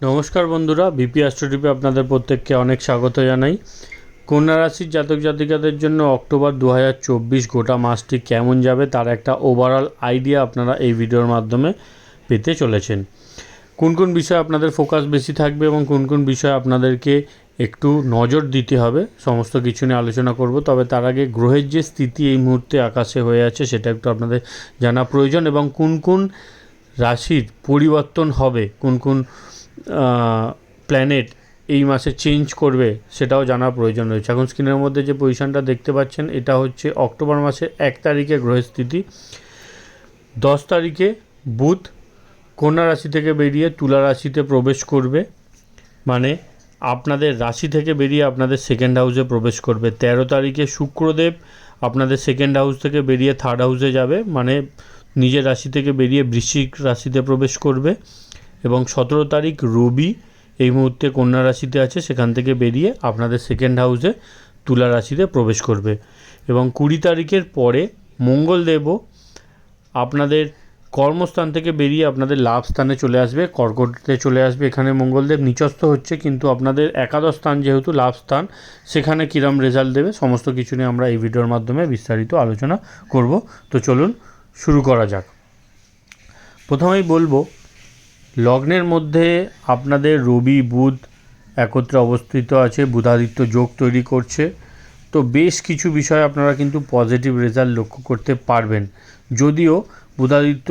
নমস্কার বন্ধুরা বিপি অ্যাস্ট্রোটিপে আপনাদের প্রত্যেককে অনেক স্বাগত জানাই। কন্যা রাশির জাতক জাতিকাদের জন্য অক্টোবর দু হাজার চব্বিশ গোটা মাসটি কেমন যাবে তার একটা ওভারঅল আইডিয়া আপনারা এই ভিডিওর মাধ্যমে পেতে চলেছেন। কোন কোন বিষয়ে আপনাদের ফোকাস বেশি থাকবে এবং কোন কোন বিষয়ে আপনাদেরকে একটু নজর দিতে হবে, সমস্ত কিছু নিয়ে আলোচনা করব। তবে তার আগে গ্রহের যে স্থিতি এই মুহূর্তে আকাশে হয়ে আছে সেটা একটু আপনাদের জানা প্রয়োজন এবং কোন কোন রাশির পরিবর্তন হবে, কোন কোন প্ল্যানেট এই মাসে চেঞ্জ করবে সেটাও জানা প্রয়োজন রয়েছে। এখন স্ক্রিনের মধ্যে যে পজিশনটা দেখতে পাচ্ছেন, এটা হচ্ছে অক্টোবর মাসের এক তারিখে গ্রহের স্থিতি দশ তারিখে বুধ কন্যা রাশি থেকে বেরিয়ে তুলা রাশিতে প্রবেশ করবে। মানে আপনাদের রাশি থেকে বেরিয়ে আপনাদের সেকেন্ড হাউসে প্রবেশ করবে। তেরো তারিখে শুক্রদেব আপনাদের সেকেন্ড হাউস থেকে বেরিয়ে থার্ড হাউসে যাবে। মানে নিজের রাশি থেকে বেরিয়ে বৃশ্চিক রাশিতে প্রবেশ করবে। এবং সতেরো তারিখ রবি এই মুহূর্তে কন্যা রাশিতে আছে, সেখান থেকে বেরিয়ে আপনাদের সেকেন্ড হাউসে তুলা রাশিতে প্রবেশ করবে। এবং কুড়ি তারিখের পরে মঙ্গলদেবও আপনাদের কর্মস্থান থেকে বেরিয়ে আপনাদের লাভ স্থানে চলে আসবে, কর্কটে চলে আসবে। এখানে মঙ্গলদেব নিচস্থ হচ্ছে, কিন্তু আপনাদের একাদশ স্থান যেহেতু লাভ স্থান, সেখানে কিরম রেজাল্ট দেবে, সমস্ত কিছু নিয়ে আমরা এই ভিডিওর মাধ্যমে বিস্তারিত আলোচনা করব। তো চলুন শুরু করা যাক। প্রথমেই বলব লগ্নের মধ্যে আপনাদের রবি, বুধ একত্রে অবস্থিত আছে, বুধাদিত্য যোগ তৈরি করছে। তো বেশ কিছু বিষয় আপনারা কিন্তু পজিটিভ রেজাল্ট লক্ষ্য করতে পারবেন। যদিও বুধাদিত্য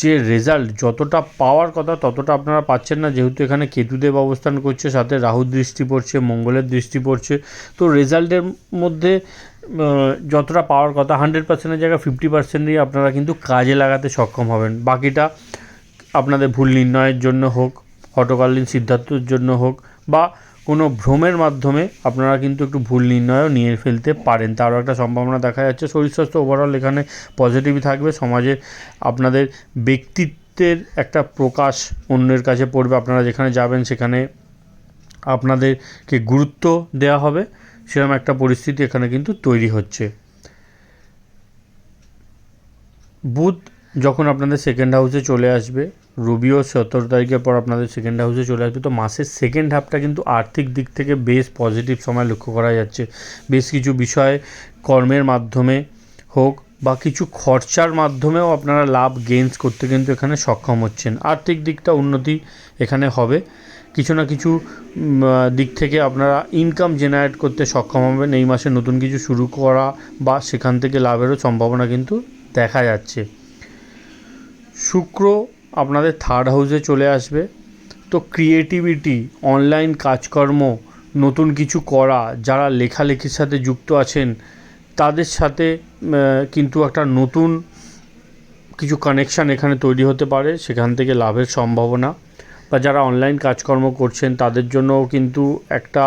যে রেজাল্ট যতটা পাওয়ার কথা ততটা আপনারা পাচ্ছেন না, যেহেতু এখানে কেতুদেব অবস্থান করছে, সাথে রাহুর দৃষ্টি পড়ছে, মঙ্গলের দৃষ্টি পড়ছে। তো রেজাল্টের মধ্যে যতটা পাওয়ার কথা হান্ড্রেড পার্সেন্টের জায়গায় ফিফটি পার্সেন্টই আপনারা কিন্তু কাজে লাগাতে সক্ষম হবেন। বাকিটা আপনাদের ভুল নির্ণয়ের জন্য হোক, হটকালীন সিদ্ধান্তের জন্য হোক, বা কোনো ভ্রমের মাধ্যমে আপনারা কিন্তু একটু ভুল নির্ণয়ও নিয়ে ফেলতে পারেন। তারও একটা সম্ভাবনা দেখা যাচ্ছে। শরীর স্বাস্থ্য ওভারঅল এখানে পজিটিভই থাকবে। সমাজে আপনাদের ব্যক্তিত্বের একটা প্রকাশ অন্যের কাছে পড়বে। আপনারা যেখানে যাবেন সেখানে আপনাদেরকে গুরুত্ব দেওয়া হবে। সেরকম একটা পরিস্থিতি এখানে কিন্তু তৈরি হচ্ছে। বুধ যখন আপনাদের সেকেন্ড হাউসে চলে আসবে, রবিও সতেরো তারিখের পর আপনাদের সেকেন্ড হাউসে চলে আসবে, তো মাসের সেকেন্ড হাফটা কিন্তু আর্থিক দিক থেকে বেশ পজিটিভ সময় লক্ষ্য করা যাচ্ছে। বেশ কিছু বিষয়ে কর্মের মাধ্যমে হোক বা কিছু খরচার মাধ্যমেও আপনারা লাভ গেইনস করতে কিন্তু এখানে সক্ষম হচ্ছেন। আর্থিক দিকটা উন্নতি এখানে হবে। কিছু না কিছু দিক থেকে আপনারা ইনকাম জেনারেট করতে সক্ষম হবেন। এই মাসে নতুন কিছু শুরু করা বা সেখান থেকে লাভেরও সম্ভাবনা কিন্তু দেখা যাচ্ছে। শুক্র আপনাদের থার্ড হাউসে চলে আসবে। তো ক্রিয়েটিভিটি অনলাইন কাজকর্ম, নতুন কিছু করা, যারা লেখালেখির সাথে যুক্ত আছেন, তাদের সাথে কিন্তু একটা নতুন কিছু কানেকশান এখানে তৈরি হতে পারে, সেখান থেকে লাভের সম্ভাবনা। বা যারা অনলাইন কাজকর্ম করছেন, তাদের জন্যও কিন্তু একটা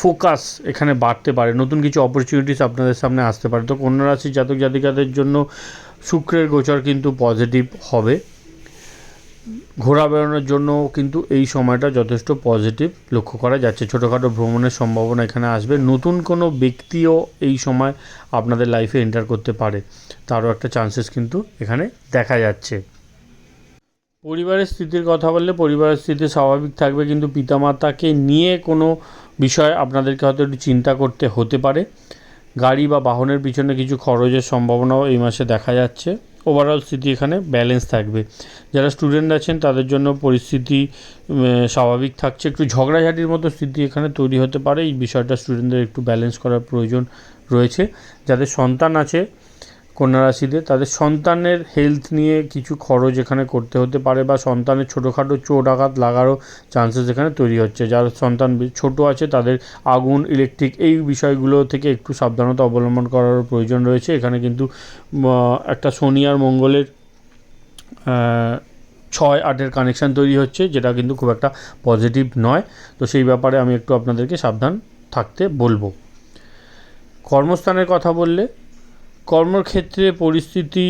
ফোকাস এখানে বাড়তে পারে। নতুন কিছু অপরচুনিটিস আপনাদের সামনে আসতে পারে। তো কন্যা রাশির জাতক জাতিকাদের জন্য শুক্রের গোচর কিন্তু পজিটিভ হবে। ঘোরা বেড়ানোর জন্য কিন্তু এই সময়টা যথেষ্ট পজিটিভ লক্ষ্য করা যাচ্ছে। ছোটোখাটো ভ্রমণের সম্ভাবনা এখানে আসবে। নতুন কোনো ব্যক্তিও এই সময় আপনাদের লাইফে এন্টার করতে পারে। তারও একটা চান্সেস কিন্তু এখানে দেখা যাচ্ছে। পরিবারের স্থিতির কথা বললে পরিবারের স্থিতি স্বাভাবিক থাকবে, কিন্তু পিতামাতাকে নিয়ে কোনো বিষয় আপনাদেরকে হয়তো একটু চিন্তা করতে হতে পারে। গাড়ি বা বাহনের পিছনে কিছু খরচের সম্ভাবনাও এই মাসে দেখা যাচ্ছে। ওভারঅল স্থিতি এখানে ব্যালেন্স থাকবে। যারা স্টুডেন্ট আছেন, তাদের জন্য পরিস্থিতি স্বাভাবিক থাকছে। একটু ঝগড়াঝাটির মতো স্থিতি এখানে তৈরি হতে পারে। এই বিষয়টা স্টুডেন্টদের একটু ব্যালেন্স করার প্রয়োজন রয়েছে। যাদের সন্তান আছে কন্যা রাশিতে তাদের সন্তানের হেলথ নিয়ে কিছু খরচ এখানে করতে হতে পারে বা সন্তানের ছোটোখাটো চোট আঘাত লাগারও চান্সেস এখানে তৈরি হচ্ছে। যার সন্তান ছোট আছে, তাদের আগুন ইলেকট্রিক এই বিষয়গুলো থেকে একটু সাবধানতা অবলম্বন করার প্রয়োজন রয়েছে। এখানে কিন্তু একটা শনি আর মঙ্গলের ছয়, আটের কানেকশান তৈরি হচ্ছে, যেটা কিন্তু খুব একটা পজিটিভ নয়। তো সেই ব্যাপারে আমি একটু আপনাদেরকে সাবধান থাকতে বলব। কর্মস্থানের কথা বললে কর্মক্ষেত্রে পরিস্থিতি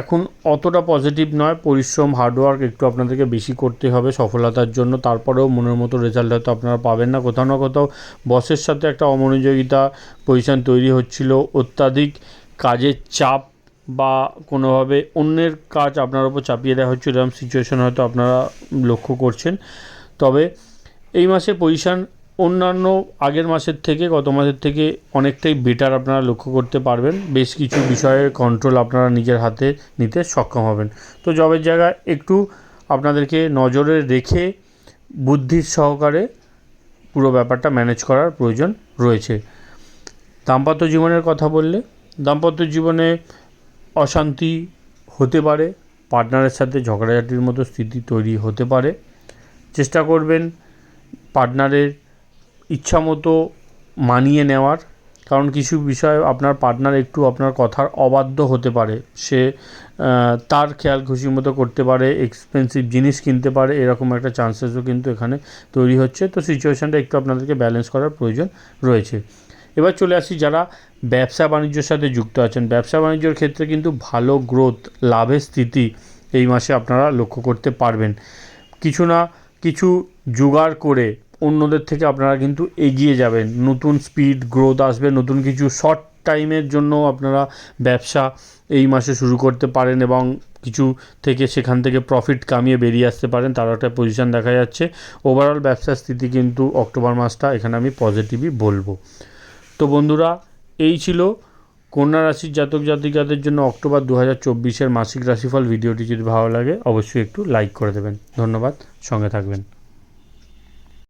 এখন অতটা পজিটিভ নয়। পরিশ্রম হার্ডওয়ার্ক একটু আপনাদেরকে বেশি করতে হবে সফলতার জন্য। তারপরেও মনের মতো রেজাল্ট হয়তো আপনারা পাবেন না। কোথাও না কোথাও বসের সাথে একটা অমনোযোগিতা পজিশান তৈরি হচ্ছিল। অত্যাধিক কাজের চাপ বা কোনোভাবে অন্যের কাজ আপনার ওপর চাপিয়ে দেওয়া হচ্ছে এরকম সিচুয়েশন হয়তো আপনারা লক্ষ্য করছেন। তবে এই মাসে পজিশান অন্যান্য আগের মাসের থেকে, গত মাসের থেকে অনেকটাই বেটার আপনারা লক্ষ্য করতে পারবেন। বেশ কিছু বিষয়ের কন্ট্রোল আপনারা নিজের হাতে নিতে সক্ষম হবেন। তো জবের জায়গায় একটু আপনাদেরকে নজরে রেখে বুদ্ধির সহকারে পুরো ব্যাপারটা ম্যানেজ করার প্রয়োজন রয়েছে। দাম্পত্য জীবনের কথা বললে, দাম্পত্য জীবনে অশান্তি হতে পারে পার্টনারের সাথে ঝগড়াঝাটির মতো স্থিতি তৈরি হতে পারে। চেষ্টা করবেন পার্টনারের ইচ্ছামতো মানিয়ে নেওয়ার। কারণ কিছু বিষয় আপনার পার্টনার একটু আপনার কথার অবাধ্য হতে পারে। সে তার খেয়াল খুশি মতো করতে পারে এক্সপেন্সিভ জিনিস কিনতে পারে, এরকম একটা চান্সেসও কিন্তু এখানে তৈরি হচ্ছে। তো সিচুয়েশানটা একটু আপনাদেরকে ব্যালেন্স করার প্রয়োজন রয়েছে। এবার চলে আসি যারা ব্যবসা বাণিজ্যের সাথে যুক্ত আছেন। ব্যবসা বাণিজ্যর ক্ষেত্রে কিন্তু ভালো গ্রোথ লাভের স্থিতি এই মাসে আপনারা লক্ষ্য করতে পারবেন। কিছু না, কিছু জোগাড় করে অন্যদের থেকে আপনারা কিন্তু এগিয়ে যাবেন। নতুন স্পিড গ্রোথ আসবে, নতুন কিছু শর্ট টাইমের জন্য আপনারা ব্যবসা এই মাসে শুরু করতে পারেন এবং কিছু থেকে সেখান থেকে প্রফিট কামিয়ে বেরিয়ে আসতে পারেন। তার একটা পজিশন দেখা যাচ্ছে। ওভারঅল ব্যবসার স্থিতি কিন্তু অক্টোবর মাসটা এখানে আমি পজিটিভই বলব। তো বন্ধুরা, এই ছিল কন্যা রাশির জাতক জাতিকাদের জন্য অক্টোবর দু হাজার চব্বিশের মাসিক রাশিফল। ভিডিওটি যদি ভালো লাগে, অবশ্যই একটু লাইক করে দেবেন। ধন্যবাদ। সঙ্গে থাকবেন।